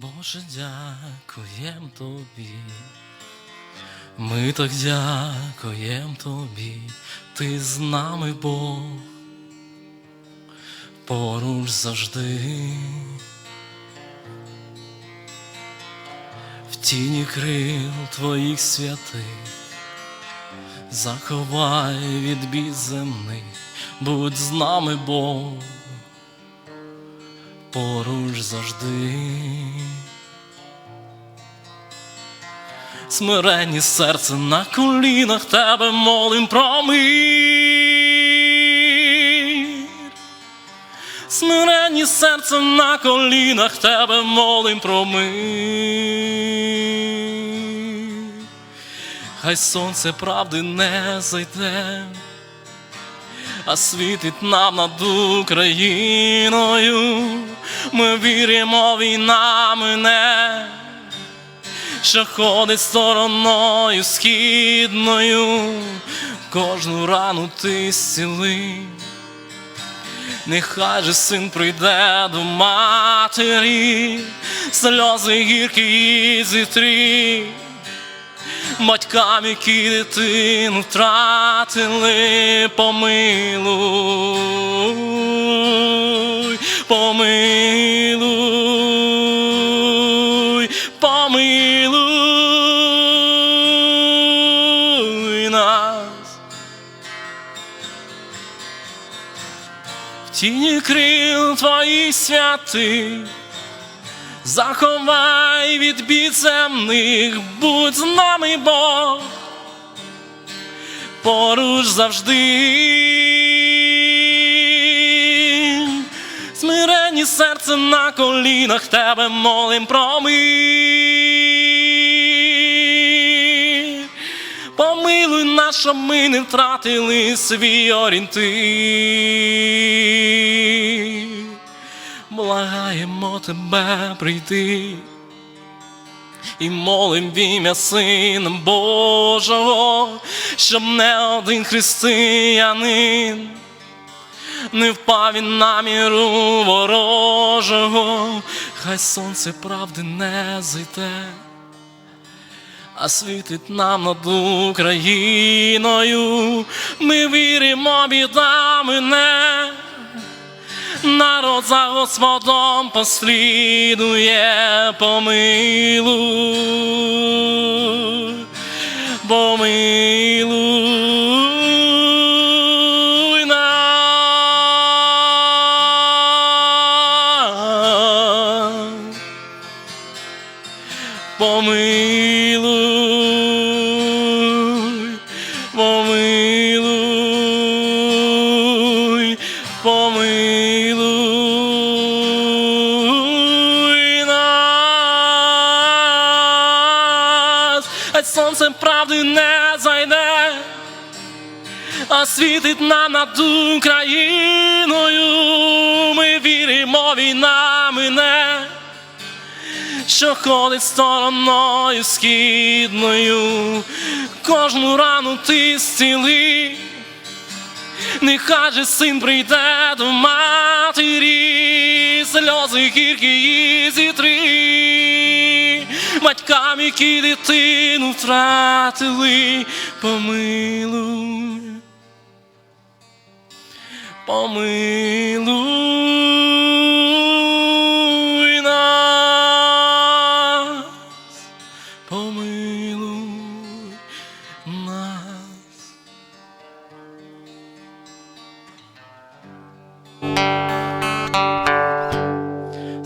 Боже, дякуєм тобі. Ми так дякуєм тобі, ти з нами Бог, поруч завжди. В тіні крил твоїх святих, заховай від бід земних, будь з нами Бог, поруч завжди. Смиренні серце на колінах тебе молим про мир. Смиренні серце на колінах тебе молим про мир. Хай сонце правди не зайде, а світить нам над Україною. Ми віримо, війна мине що ходить стороною східною, кожну рану ти зціли. Нехай же син прийде до матері, сльози гіркі її зітри, батькам, які дитину втратили, помилуй, помилуй, помилуй нас. В тіні крил твоїх святих, заховай від бід земних, будь з нами Бог, поруч завжди. Смиренні серце на колінах тебе молим про мир. Помилуй нас, щоб ми не втратили свій орієнтир. Благаємо тебе прийти і молим в ім'я Сина Божого, щоб не один християнин не впав він на міру ворожого, хай сонце правди не зайде, а світить нам над Україною, ми віримо, біда мине. Народ за Господом послідує, помилуй, помилуй Помилуй, помилуй, помилуй нас, а сонце правди не зайде, а світить нам над Україною. Що ходить стороною східною, кожну рану ти зціли, нехай же син прийде до матері, сльози гіркі її зітри, батькам, які дитину втратили, помилуй, помилуй.